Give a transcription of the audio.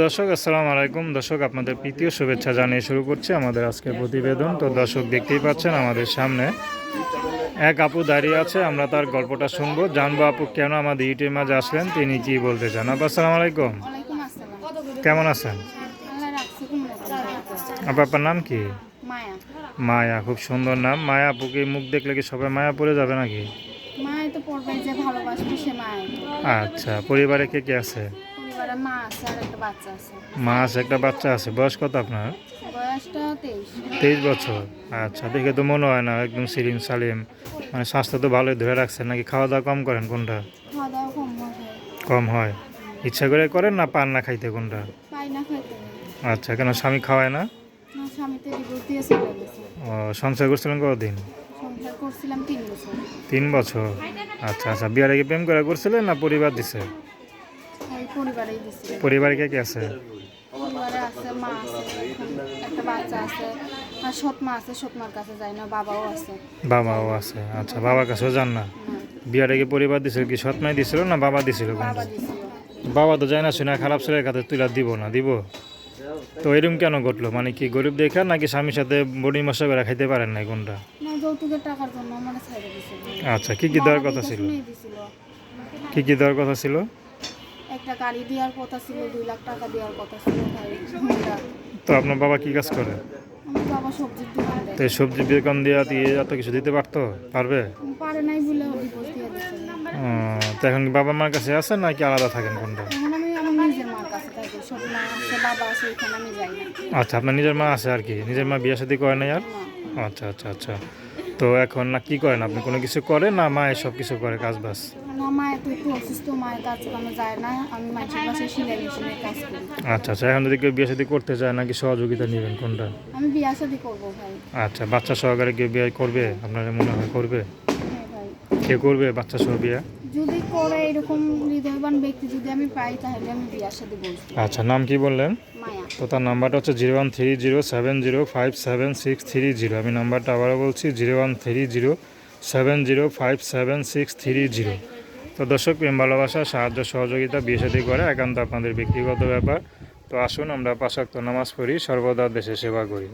দর্শক আসসালামু আলাইকুম। দর্শক আপনাদের প্রীতীয় শুভেচ্ছা জানিয়ে শুরু করছি আমাদের আজকের প্রতিবেদন। তো দর্শক দেখতেই পাচ্ছেন আমাদের সামনে এক আপু দাঁড়িয়ে আছে আমরা তার গল্পটা শুনব। জানব আপু কেন আমাদের ইউটিউবের মাঝে আসলেন তিনি কি বলতে চান? আপু আসসালামু আলাইকুম। কেমন আছেন? আপু আপনার নাম কি? মায়া। খুব সুন্দর নাম। মায়া আপুকে মুখ দেখলে কি সবাই মায়া পড়ে যাবে নাকি? আচ্ছা পরিবারে কে কে আছে? মা আছে। একটা বাচ্চা আছে। বয়স কত আপনার? তেইশ। বছর। আচ্ছা দেখে তো মনে হয় না একদম সিলিম সালিম। মানে স্বাস্থ্য তো ভালোই ধরে রাখছেন নাকি খাওয়া দাওয়া কম করেন কোনটা? কম হয়। ইচ্ছা করে করেন না পান না খাইতে কোনটা? আচ্ছা কেন স্বামী খাওয়ায় না? ও সংসার করছিলেন কতদিন? তিন বছর। আচ্ছা আচ্ছা বিয়ার আগে প্রেম করে করছিলেন না পরিবার দিছে? পরিবারে কে কে আছে? পরিবারে আছে মা আছে এখন একটা বাচ্চা আছে আর সৎ আছে সৎ কাছে যায় না বাবাও আছে। বাবাও আছে আচ্ছা বাবার কাছেও যান না? আগে পরিবার দিছিল কি সৎ মাই দিছিল না বাবা দিছিল বাবা বাবা তো যায় না শুনে খারাপ ছেলের কাছে তুলা দিব না দিব? তো এরকম কেন ঘটলো? মানে কি গরিব দেখা নাকি স্বামীর সাথে বডি মশা করে খাইতে পারেন না কোনটা আচ্ছা কি কি দেওয়ার কথা ছিল? কি কি দেওয়ার কথা ছিল? একটা গাড়ি দেওয়ার কথা ছিল দুই লাখ টাকা দেওয়ার কথা ছিল তো আপনার বাবা কি কাজ করে? আমার বাবা সবজির দোকান তো এই সবজি বেকন দিয়ে দিয়ে এত কিছু দিতে পারতো? পারবে? পারে নাই বলে ডিভোর্স দিয়ে দিচ্ছে ও, তো এখন কি বাবা মার কাছে আছেন নাকি আলাদা থাকেন কোনটা? এখন আমি আমার নিজের মার কাছে থাকি সব মা আছে বাবা আছে এখানে আমি যাই না। আচ্ছা আপনার নিজের মা আছে আর কি? নিজের মা বিয়ে সাথে করে নাই আর? আচ্ছা আচ্ছা আচ্ছা। তো এখন না কি করেন? আপনি কোনো কিছু করেন না মা সব কিছু করে কাজ বাস মায়ের মায়ের মায়ের আচ্ছা আচ্ছা এখন যদি কেউ বিয়ে শাদী করতে চায় নাকি সহযোগিতা নেবেন কোনটা? আমি বিয়ে শাদী করব ভাই। আচ্ছা বাচ্চা সহকারে কেউ বিয়ে করবে? আপনার মনে হয় করবে? হ্যাঁ ভাই। কে করবে বাচ্চা সহ বিয়ে? করে এরকম হৃদয়বান ব্যক্তি যদি আমি পাই তাহলে আমি বিয়ার সাথে বসবো। আচ্ছা নাম কি বললেন? মায়া। তো তার নাম্বারটা হচ্ছে zero one three zero seven zero five seven six three zero. আমি নাম্বারটা আবারও বলছি zero one three zero seven zero five seven six three zero. তো দর্শক প্রেম ভালোবাসা সাহায্য সহযোগিতা বিয়ে সাথে করে একান্ত আপনাদের ব্যক্তিগত ব্যাপার। তো আসুন আমরা পাশাক্ত নামাজ পড়ি সর্বদা দেশে সেবা করি।